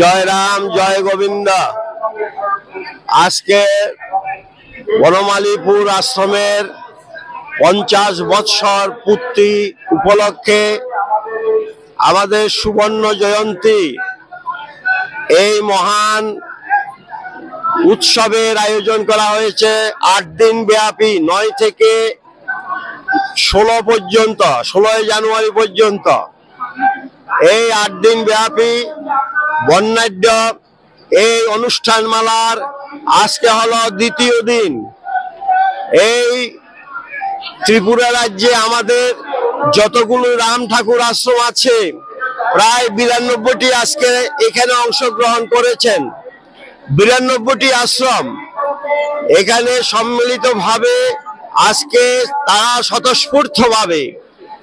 জয় রাম জয় গোবিন্দ। আজকে বনমালীপুর আশ্রমের পঞ্চাশ বৎসর পূর্তি উপলক্ষে আমাদের সুবর্ণ জয়ন্তী এই মহান উৎসবের আয়োজন করা হয়েছে আট দিন ব্যাপী নয় থেকে ষোলো পর্যন্ত ষোলোই জানুয়ারি পর্যন্ত। এই আট দিন ব্যাপী বর্ণাঢ্য এই অনুষ্ঠানমালার আজকে হলো দ্বিতীয় দিন। এই ত্রিপুরা রাজ্যে আমাদের যতগুলো রাম ঠাকুর আশ্রম আছে, প্রায় বিরানব্বইটি আজকে এখানে অংশগ্রহণ করেছেন। বিরানব্বইটি আশ্রম এখানে সম্মিলিতভাবে আজকে তারা স্বতঃস্ফূর্তভাবে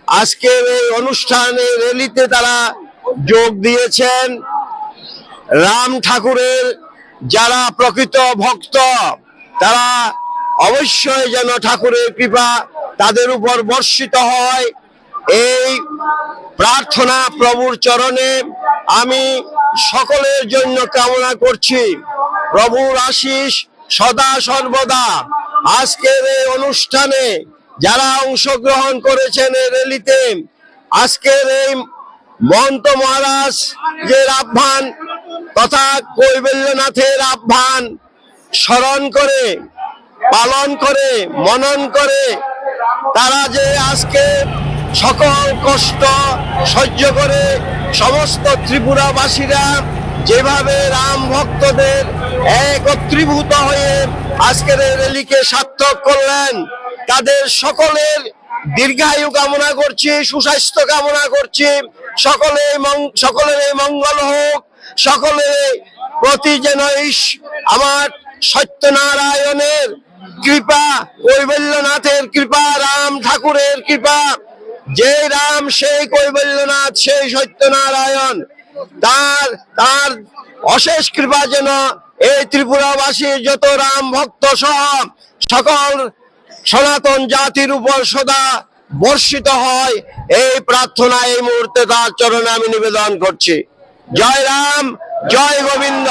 আজকের এই অনুষ্ঠানে র্যালিতে তারা যোগ দিয়েছেন রাম ঠাকুরের যারা প্রকৃত ভক্ত, তারা অবশ্যই যেন ঠাকুরের কৃপা তাদের উপর বর্ষিত হয়। এই প্রার্থনা প্রভুর চরণে আমি সকলের জন্য কামনা করছি। প্রভুর আশিস সদা সর্বদা। আজকের এই অনুষ্ঠানে যারা অংশগ্রহণ করেছেন এই র্যালিতে, আজকের এই মহন্ত মহারাজ যে আহ্বান, তথা কৈবল্যনাথের আহ্বান, স্মরণ করে, পালন করে, মনন করে, তারা যে আজকে সকল কষ্ট সহ্য করে সমস্ত ত্রিপুরাবাসীরা যেভাবে রাম ভক্তদের একত্রীভূত হয়ে আজকের এই র্যালিকে সার্থক করলেন তাদের সকলের দীর্ঘায়ু কামনা করছি, সুস্বাস্থ্য কামনা করছি। সকলে সকলের এই মঙ্গল হোক। সকলের প্রতি যেন আমার সত্যনারায়ণের কৃপা, কৈবল্যনাথের কৃপা, রাম ঠাকুরের কৃপা। যে রাম, সেই কৈবল্যনাথ, সেই সত্যনারায়ণ। তার তার অশেষ কৃপা যেন এই ত্রিপুরাবাসীর যত রাম ভক্ত সহ সকল সনাতন জাতির উপর সদা বর্ষিত হয়। এই প্রার্থনা এই মুহূর্তে তার চরণে আমি নিবেদন করছি। জয় রাম, জয় গোবিন্দ।